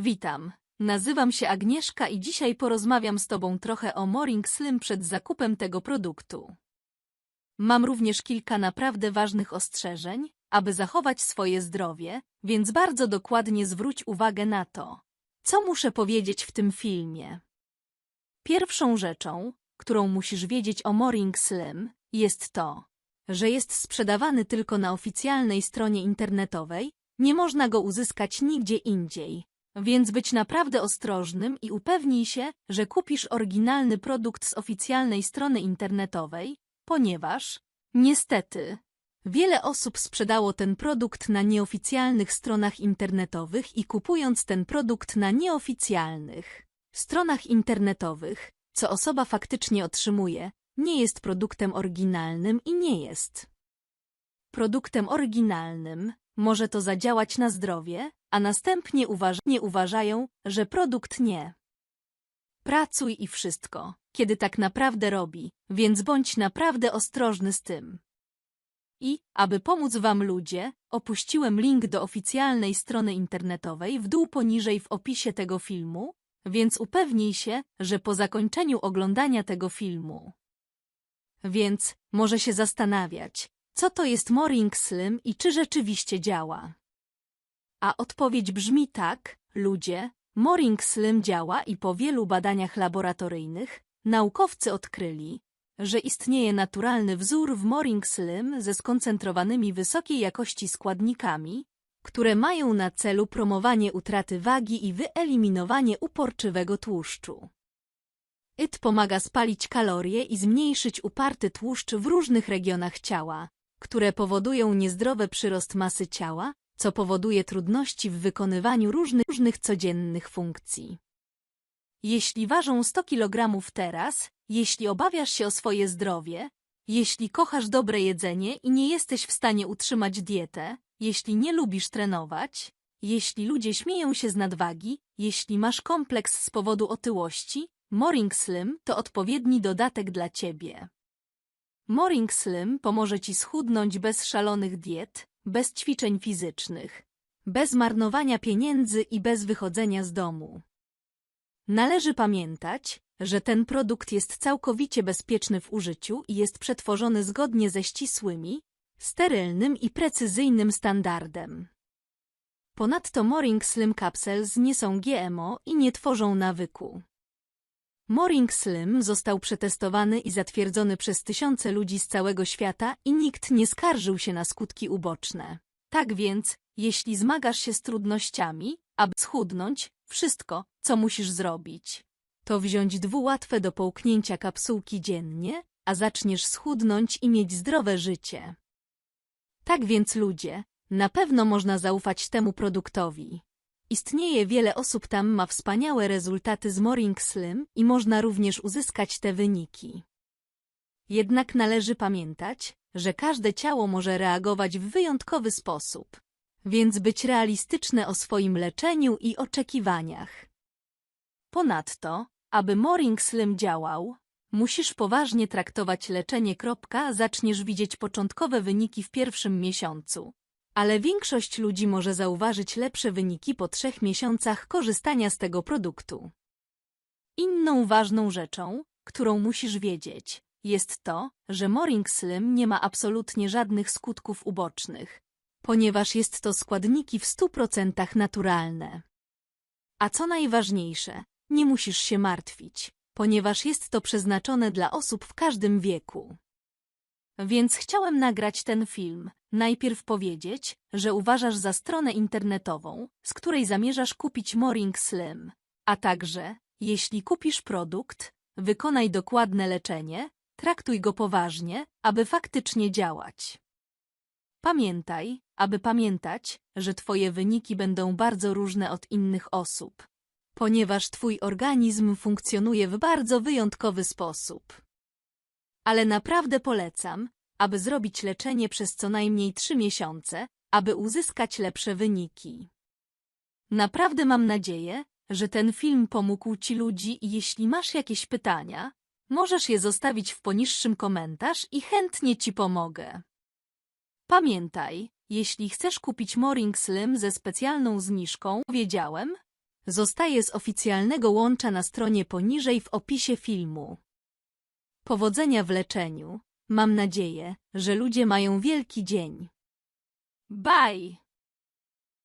Witam. Nazywam się Agnieszka i dzisiaj porozmawiam z Tobą trochę o Morning Slim przed zakupem tego produktu. Mam również kilka naprawdę ważnych ostrzeżeń, aby zachować swoje zdrowie, więc bardzo dokładnie zwróć uwagę na to, co muszę powiedzieć w tym filmie. Pierwszą rzeczą, którą musisz wiedzieć o Morning Slim, jest to, że jest sprzedawany tylko na oficjalnej stronie internetowej, nie można go uzyskać nigdzie indziej. Więc być naprawdę ostrożnym i upewnij się, że kupisz oryginalny produkt z oficjalnej strony internetowej, ponieważ, niestety, wiele osób sprzedało ten produkt na nieoficjalnych stronach internetowych i kupując ten produkt na nieoficjalnych stronach internetowych, co osoba faktycznie otrzymuje, nie jest produktem oryginalnym i nie jest produktem oryginalnym, może to zadziałać na zdrowie, a następnie uważ nie uważają, że produkt nie. Pracuj i wszystko, kiedy tak naprawdę robi, więc bądź naprawdę ostrożny z tym. I, aby pomóc Wam ludzie, opuściłem link do oficjalnej strony internetowej w dół poniżej w opisie tego filmu, więc upewnij się, że po zakończeniu oglądania tego filmu. Więc, może się zastanawiać, co to jest Morning Slim i czy rzeczywiście działa. A odpowiedź brzmi tak, ludzie, Morning Slim działa i po wielu badaniach laboratoryjnych naukowcy odkryli, że istnieje naturalny wzór w Morning Slim ze skoncentrowanymi wysokiej jakości składnikami, które mają na celu promowanie utraty wagi i wyeliminowanie uporczywego tłuszczu. IT pomaga spalić kalorie i zmniejszyć uparty tłuszcz w różnych regionach ciała, które powodują niezdrowy przyrost masy ciała, co powoduje trudności w wykonywaniu różnych, codziennych funkcji. Jeśli ważą 100 kg teraz, jeśli obawiasz się o swoje zdrowie, jeśli kochasz dobre jedzenie i nie jesteś w stanie utrzymać dietę, jeśli nie lubisz trenować, jeśli ludzie śmieją się z nadwagi, jeśli masz kompleks z powodu otyłości, Morning Slim to odpowiedni dodatek dla ciebie. Morning Slim pomoże ci schudnąć bez szalonych diet, bez ćwiczeń fizycznych, bez marnowania pieniędzy i bez wychodzenia z domu. Należy pamiętać, że ten produkt jest całkowicie bezpieczny w użyciu i jest przetworzony zgodnie ze ścisłymi, sterylnym i precyzyjnym standardem. Ponadto Morning Slim Capsules nie są GMO i nie tworzą nawyku. Morning Slim został przetestowany i zatwierdzony przez tysiące ludzi z całego świata i nikt nie skarżył się na skutki uboczne. Tak więc, jeśli zmagasz się z trudnościami, aby schudnąć, wszystko, co musisz zrobić, to wziąć dwu łatwe do połknięcia kapsułki dziennie, a zaczniesz schudnąć i mieć zdrowe życie. Tak więc ludzie, na pewno można zaufać temu produktowi. Istnieje wiele osób tam ma wspaniałe rezultaty z Morning Slim i można również uzyskać te wyniki. Jednak należy pamiętać, że każde ciało może reagować w wyjątkowy sposób, więc być realistyczne o swoim leczeniu i oczekiwaniach. Ponadto, aby Morning Slim działał, musisz poważnie traktować leczenie. Zaczniesz widzieć początkowe wyniki w pierwszym miesiącu, ale większość ludzi może zauważyć lepsze wyniki po trzech miesiącach korzystania z tego produktu. Inną ważną rzeczą, którą musisz wiedzieć, jest to, że Morning Slim nie ma absolutnie żadnych skutków ubocznych, ponieważ jest to składniki w 100% naturalne. A co najważniejsze, nie musisz się martwić, ponieważ jest to przeznaczone dla osób w każdym wieku. Więc chciałem nagrać ten film, najpierw powiedzieć, że uważasz za stronę internetową, z której zamierzasz kupić Morning Slim, a także, jeśli kupisz produkt, wykonaj dokładne leczenie, traktuj go poważnie, aby faktycznie działać. Pamiętaj, aby pamiętać, że Twoje wyniki będą bardzo różne od innych osób, ponieważ Twój organizm funkcjonuje w bardzo wyjątkowy sposób ale naprawdę polecam, aby zrobić leczenie przez co najmniej trzy miesiące, aby uzyskać lepsze wyniki. Naprawdę mam nadzieję, że ten film pomógł Ci ludzi i jeśli masz jakieś pytania, możesz je zostawić w poniższym komentarz i chętnie Ci pomogę. Pamiętaj, jeśli chcesz kupić Morning Slim ze specjalną zniżką, wiedziałem, Zostaje z oficjalnego łącza na stronie poniżej w opisie filmu. Powodzenia w leczeniu. Mam nadzieję, że ludzie mają wielki dzień. Bye!